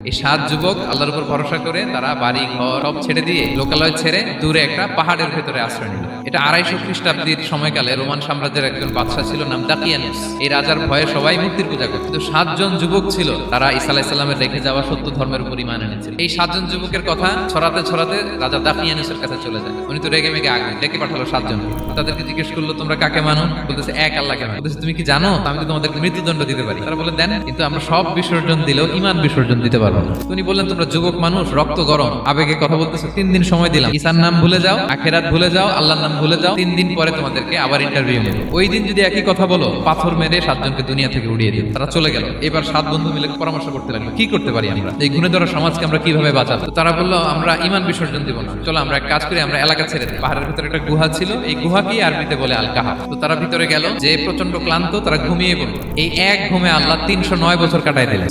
এই সাত যুবক আল্লাহর উপর ভরসা করে তারা বাড়ি, ঘর সব ছেড়ে দিয়ে লোকালয় ছেড়ে দূরে একটা পাহাড়ের ভেতরে আশ্রয় নিল। এটা আড়াইশো খ্রিস্টাব্দীর সময়কালে রোমান সাম্রাজ্যের একজন বাদশাহ ছিল, নাম দাকিয়ানুস। এই রাজার ভয়ে সবাই মূর্তির পূজা করত। সাতজন যুবক ছিল, তারা ইসা আলাইসাল্লামের রেখে যাওয়া সত্য ধর্মের উপর ইমান এনেছিল। এই সাতজন যুবকের কথা ছড়াতে ছড়াতে রাজা দাকিয়ানুসের কাছে চলে যায়। উনি তো রেগে মেগে আগে ডেকে পাঠালো সাতজন। তাদেরকে জিজ্ঞেস করল, তোমরা কাকে মানো? বলতেছে, এক আল্লাহকে মানো। তুমি কি জানো? আমি তো তোমাদেরকে মৃত্যুদণ্ড দিতে পারি। তারা বলে দেন। কিন্তু আমরা সব বিসর্জন দিলেও ইমান বিসর্জন দিতে পারব না। উনি বললেন, তোমরা যুবক মানুষ, রক্ত গরম। আবেগে কথা বলতেছো। তিন দিন সময় দিলাম। ঈসার নাম ভুলে যাও, আখেরাত ভুলে যাও, আল্লাহর নাম ভুলে যাও। তিন দিন পরে তোমাদেরকে আবার ইন্টারভিউ ওই দিন যদি একই কথা বলো, পাথর মেরে সাতজনকে দুনিয়া থেকে উড়িয়ে তারা চলে গেল। এবার সাত বন্ধু মিলে পরামর্শ করতে লাগল, কি করতে পারি আমরা? এই গুণে ধরা সমাজকে আমরা কীভাবে বাঁচাবো? তারা বলল, আমরা ইমান বিসর্জন দিব না। চলো, আমরা এক কাজ করি, আমরা এলাকা ছেড়ে দিই। পাহাড়ের ভিতরে একটা গুহা ছিল। এই গুহাকেই আরবিতে বলে আল কাহা তো তারা ভিতরে গেল, যে প্রচণ্ড ক্লান্ত, তারা ঘুমিয়ে পড়ল। এই এক ঘুমে আল্লাহ তিনশো নয় বছর কাটাই দিলেন।